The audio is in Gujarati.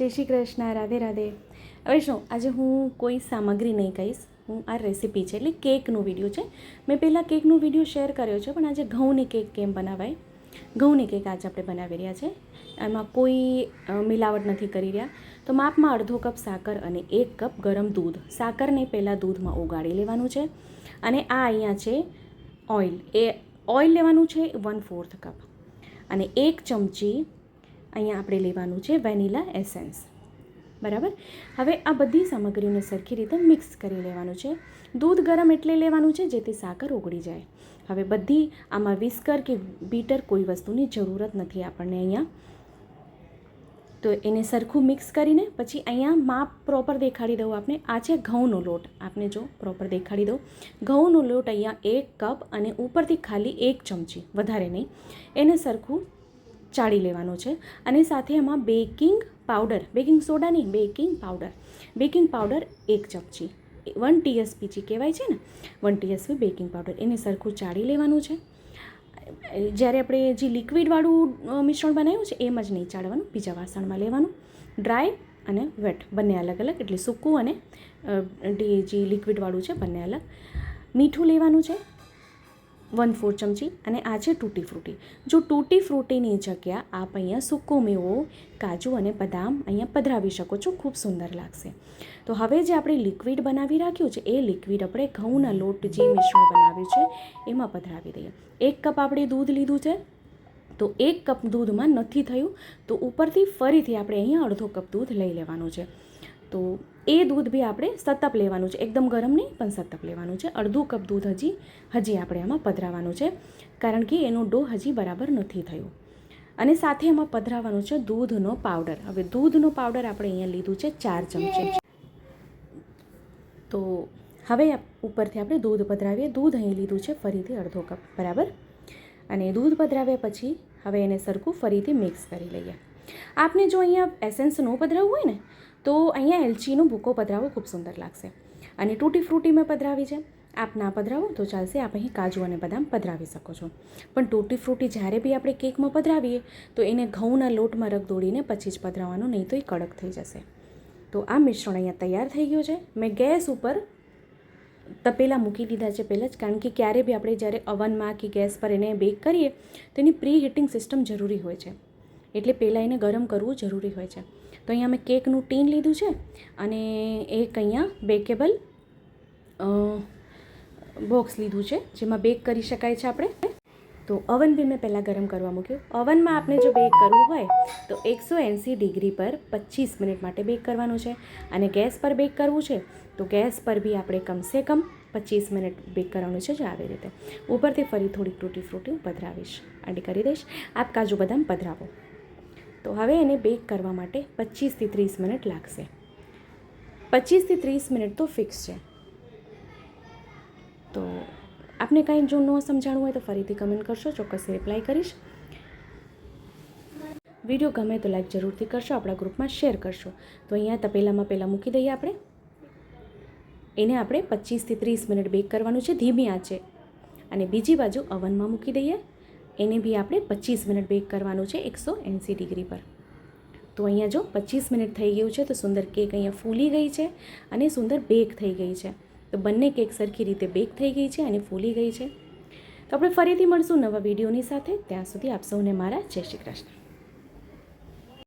જય શ્રી કૃષ્ણ, રાધે રાધે. હવે શું આજે હું કોઈ સામગ્રી નહીં કહીશ. હું આ રેસીપી છે, એટલે કેકનો વીડિયો છે. મેં પહેલાં કેકનો વીડિયો શેર કર્યો છે, પણ આજે ઘઉંની કેક કેમ બનાવાય? ઘઉંની કેક આજે આપણે બનાવી રહ્યા છે. એમાં કોઈ મિલાવટ નથી કરી રહ્યા. તો માપમાં અડધો કપ સાકર અને એક કપ ગરમ દૂધ. સાકરને પહેલાં દૂધમાં ઓગાળી લેવાનું છે. અને આ અહીંયા છે ઓઇલ એ ઓઇલ લેવાનું છે વન ફોર્થ કપ અને એક ચમચી અહીંયા આપણે લેવાનું છે વેનીલા એસેન્સ. બરાબર? હવે આ બધી સામગ્રીને સરખી રીતે મિક્સ કરી લેવાનું છે. દૂધ ગરમ એટલે લેવાનું છે જેથી સાકર ઓગળી જાય. હવે બધી આમાં વિસ્કર કે બીટર કોઈ વસ્તુની જરૂરત નથી આપણને અહીંયા. તો એને સરખું મિક્સ કરીને પછી અહીંયા માપ પ્રોપર દેખાડી દઉં આપણે આ છે ઘઉંનો લોટ. આપને જો પ્રોપર દેખાડી દઉં. ઘઉંનો લોટ અહીંયા એક કપ અને ઉપરથી ખાલી એક ચમચી. વધારે નહીં. એને સરખું ચાળી લેવાનું છે. અને સાથે એમાં બેકિંગ પાવડર, બેકિંગ સોડા નહીં, બેકિંગ પાવડર. બેકિંગ પાવડર એક ચમચી. વન ટીએસપીજી કહેવાય છે ને, વન ટીએસપી બેકિંગ પાવડર. એને સરખું ચાળી લેવાનું છે. જ્યારે આપણે જે લિક્વિડવાળું મિશ્રણ બનાવ્યું છે, એમ જ નહીં ચાળવાનું, બીજા વાસણમાં લેવાનું. ડ્રાય અને વેટ, બંને અલગ અલગ, એટલે સૂકું અને જે લિક્વિડવાળું છે, બંને અલગ. મીઠું લેવાનું છે. વન ફોર ચમચી અને આ છે તૂટી ફ્રૂટી. જો તૂટી ફ્રૂટીની જગ્યા આપ અહીંયા સૂકો મેવો, કાજુ અને બદામ અહીંયા પધરાવી શકો છો, ખૂબ સુંદર લાગશે. તો હવે જે આપણે લિક્વિડ બનાવી રાખ્યું છે, એ લિક્વિડ આપણે ઘઉંના લોટ જે મિશ્રણ બનાવ્યું છે, એમાં પધરાવી દઈએ. એક કપ આપણે દૂધ લીધું છે, તો એક કપ દૂધમાં નથી થયું, તો ઉપરથી ફરીથી આપણે અહીંયા અડધો કપ દૂધ લઈ લેવાનું છે. તો એ દૂધ બી આપણે સતપ લેવાનું છે. એકદમ ગરમ નહીં, પણ સતપ લેવાનું છે. અડધું કપ દૂધ હજી હજી આપણે આમાં પધરાવાનું છે. કારણ કે એનો ડો હજી બરાબર નથી થયો. અને સાથે એમાં પધરાવવાનું છે દૂધનો પાવડર. હવે દૂધનો પાવડર આપણે અહીંયા લીધું છે ચાર ચમચી. તો હવે ઉપરથી આપણે દૂધ પધરાવીએ. દૂધ અહીં લીધું છે ફરીથી અડધો કપ. બરાબર? અને દૂધ પધરાવ્યા પછી હવે એને સરખું ફરીથી મિક્સ કરી લઈએ. આપને જો અહીંયા એસેન્સ ન પધરાવવું હોય ને તો અહીંયા એલચીનો ભૂકો પધરાવો ખૂબ સુંદર લાગશે. અને તૂટી ફ્રૂટી મેં પધરાવી છે. આપ ના પધરાવો તો ચાલશે, આપ અહીં કાજુ અને બદામ પધરાવી શકો છો. પણ તૂટી ફ્રૂટી જ્યારે બી આપણે કેકમાં પધરાવીએ, તો એને ઘઉંના લોટમાં રગ દોડીને પછી જ પધરાવવાનું, નહીં તો એ કડક થઈ જશે. તો આ મિશ્રણ અહીંયા તૈયાર થઈ ગયું છે. મેં ગેસ ઉપર તપેલા મૂકી દીધા છે પહેલાં જ, કારણ કે ક્યારે બી આપણે જ્યારે અવનમાં કે ગેસ પર એને બેક કરીએ, તો એની પ્રી હીટિંગ સિસ્ટમ જરૂરી હોય છે. એટલે પહેલાં એને ગરમ કરવું જરૂરી હોય છે. તો અહીંયા મેં કેકનું ટીન લીધું છે અને એક અહીંયા બેકેબલ બોક્સ લીધું છે, જેમાં બેક કરી શકાય છે આપણે. તો અવન બી મેં પહેલાં ગરમ કરવા મૂક્યું. અવનમાં આપણે જો બેક કરવું હોય, તો એકસો એંસી ડિગ્રી પર પચીસ મિનિટ માટે બેક કરવાનું છે. અને ગેસ પર બેક કરવું છે, તો ગેસ પર બી આપણે કમસે કમ પચીસ મિનિટ બેક કરવાનું છે, જો આવી રીતે. ઉપરથી ફરી થોડીક તૂટી ફ્રૂટી હું પધરાવીશ. આડી કરી દઈશ. આપ કાજુ બદામ પધરાવો. તો હવે એને બેક કરવા માટે પચીસથી ત્રીસ મિનિટ લાગશે. પચીસથી ત્રીસ મિનિટ તો ફિક્સ છે. તો આપને કાંઈ જો ન સમજાણું હોય તો ફરીથી કમેન્ટ કરશો, ચોક્કસ રિપ્લાય કરીશ. વીડિયો ગમે તો લાઈક જરૂરથી કરશો, આપણા ગ્રુપમાં શેર કરશો. તો અહીંયા તપેલામાં પહેલાં મૂકી દઈએ આપણે. એને આપણે પચીસથી ત્રીસ મિનિટ બેક કરવાનું છે, ધીમી આંચે. અને બીજી બાજુ અવનમાં મૂકી દઈએ. એને બી આપણે પચીસ મિનિટ બેક કરવાનું છે એકસો એંસી ડિગ્રી પર. તો અહીંયા જો પચીસ મિનિટ થઈ ગયું છે તો સુંદર કેક અહીંયા ફૂલી ગઈ છે અને સુંદર બેક થઈ ગઈ છે. તો બંને કેક સરખી રીતે બેક થઈ ગઈ છે અને ફૂલી ગઈ છે. તો આપણે ફરીથી મળશું નવા વિડીયોની સાથે. ત્યાં સુધી આપ સૌને મારા જય શ્રી કૃષ્ણ.